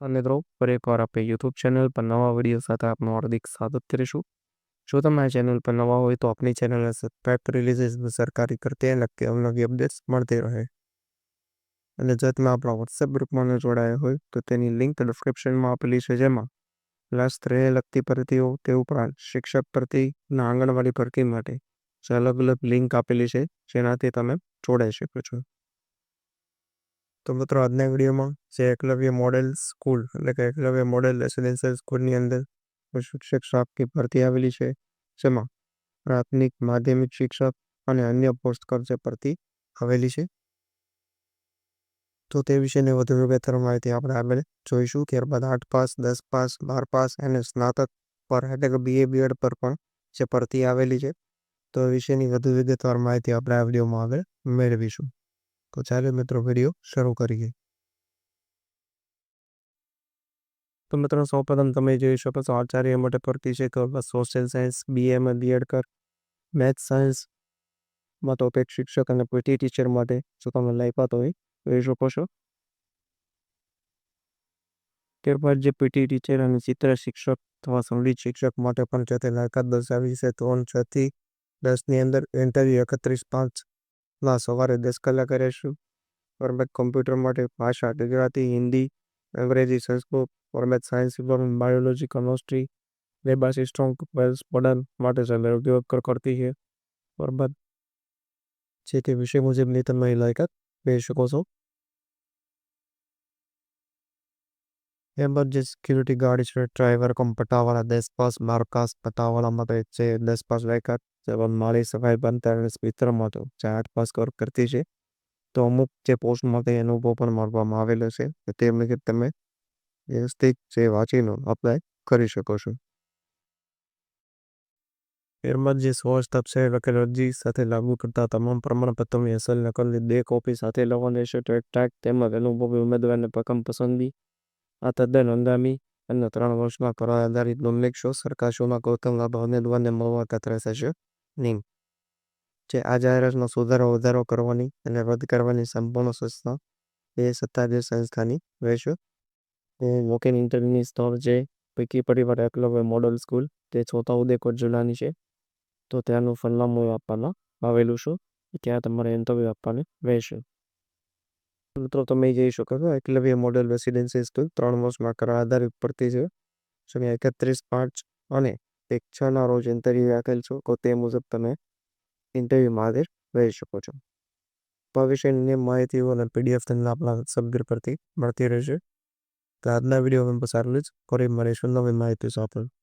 મિત્રો, ફરી એકવાર આપણે યુટ્યુબ ચેનલ પર નવા વીડિયો સાથે આપનું હાર્દિક સ્વાગત કરીશું. જો તમે આ ચેનલ પર નવા હોય તો આપની ચેનલને સબસ્ક્રાઈબ કરી લીધી સરકારી કરતી લગતી અવનવી અપડેટ્સ મળતી રહે. અને જો તમે આપણા વોટ્સએપ ગ્રુપમાં જોડાયા હોય, તો તેની લિંક ડિસ્ક્રિપ્શનમાં આપેલી છે, જેમાં ક્લાસ ત્રણે લગતી ભરતીઓ તે ઉપરાંત શિક્ષક ભરતી અને આંગણવાડી ભરતી માટે જે અલગ અલગ લિંક આપેલી છે, જેનાથી તમે જોડાઈ શકો છો. તો મિત્રો, આજના વિડીયોમાં જે એકલવ્ય મોડેલ સ્કૂલ, એટલે કે એકલવ્ય મોડેલ રેસિડેન્શિયલ સ્કૂલની અંદર શિક્ષક સ્ટાફની ભરતી આવેલી છે, જેમાં પ્રાથમિક, માધ્યમિક શિક્ષક અને અન્ય પોસ્ટ જે ભરતી આવેલી છે. તો તે વિશેની વધુ વિગતવાર માહિતી આપણે આગળ જોઈશું. ત્યારબાદ આઠ પાસ, દસ પાસ, બાર પાસ અને સ્નાતક પર, એટલે કે બીએ બીએડ પર પણ જે ભરતી આવેલી છે. તો વિશેની વધુ વિગતવાર માહિતી આપણે આ વિડીયોમાં આગળ મેળવીશું. તો ચાલે મિત્રો વીડિયો શરૂ કરીએ. તો મિત્રો સૌપ્રથમ તમે જોઈ શકો છો આચાર્ય માટે ભરતી છે સોશિયલ સાયન્સ બીએમાં બીએડ કર મેથ્સ સાયન્સમાં તો પેટ શિક્ષક અને પીટી ટીચર માટે જો તમે લાયકાત હોય જોઈ શકો છો. ત્યારબાદ જે પીટી ટીચર અને ચિત્ર શિક્ષક અથવા સંગીત શિક્ષક માટે પણ છે તે લાયકાત દર્શાવી છે ત્રણ છ થી દસની અંદર ઇન્ટરવ્યુ એકત્રીસ પાંચમાં સવારે દસ કલાકે રહેશું ફોર્મેટ કોમ્પ્યુટર માટે ભાષા, ગુજરાતી, હિન્દી, અંગ્રેજી, સંસ્કૃત ફોર્મેટ સાયન્સ વિભાગ બાયોલોજી કેમિસ્ટ્રી લેબ વેલ્સ મોડર્ન માટે છે ઉપયોગ કરતી છે. ફોર્મેટ જે તે વિષય મુજબની તમે લાયકાત મેળવી શકો છો. ત્યારબાદ જે સિક્યુરિટી ગાર્ડ છે ડ્રાઈવર કમ પટાવાળા દસ પાસ માર્કાસ પટાવાળા માટે છે દસ પાસ લાયકાત જેમાં માળી સફાઈ બંધ મિત્ર તો જે આસપાસ વર્ક કરતી છે, તો અમુક જે પોસ્ટ માટે અનુભવ પણ મારવામાં આવેલો છે, તે મુજબ તમે વ્યવસ્થિત જે વાંચીને અપ્લાય કરી શકો છો. ત્યારબાદ જે સો સ્ટેપ છે એટલે અરજી સાથે લાગુ કરતા તમામ પ્રમાણપત્રોની અસલ નકલની બે કોપી સાથે લેવાની રહેશે ટ્રેક એક તેમજ અનુભવી ઉમેદવારને પ્રથમ પસંદગી, આ તદ્દન હંગામી અને ત્રણ વર્ષમાં કરાર આધારિત શો સરકાર શોમાં ગૌતમ લાભ ઉમેદવારને મળવાપાત્ર થશે નહીં જે આ જાહેરાતનો સુધારો વધારો કરવાની અને રદ કરવાની સંપૂર્ણ સંસ્થા એ સત્તાધીશ સંસ્થાની રહેશે. વોક ઇન ઇન્ટરવ્યુની સ્થળ જે પૈકી પરિવાર એકલવ્ય મોડલ સ્કૂલ તે છોટા ઉદેપુર જિલ્લાની છે. તો ત્યાંનું સરનામું આપવામાં આવેલું છે. ત્યાં તમારે ઇન્ટરવ્યૂ આપવાની રહેશે. મિત્રો, તમે જઈ શકો છો, એકલવ્ય મોડેલ રેસિડેન્સી સ્કૂલ ત્રણ વર્ષમાં કરાર આધારિત પડતી છે. એકત્રીસ પાંચ અને છના રોજ ઇન્ટરવ્યૂ રાખેલ છો, તો તે મુજબ તમે ઇન્ટરવ્યૂમાં હાજર રહી શકો છો. ભવિષ્યની માહિતીઓ અને પીડીએફ તમને આપણા સબગર પરથી મળતી રહેશે. તો આજના વીડિયો આટલું જ. ફરી મળીશું નવી માહિતી સાથે.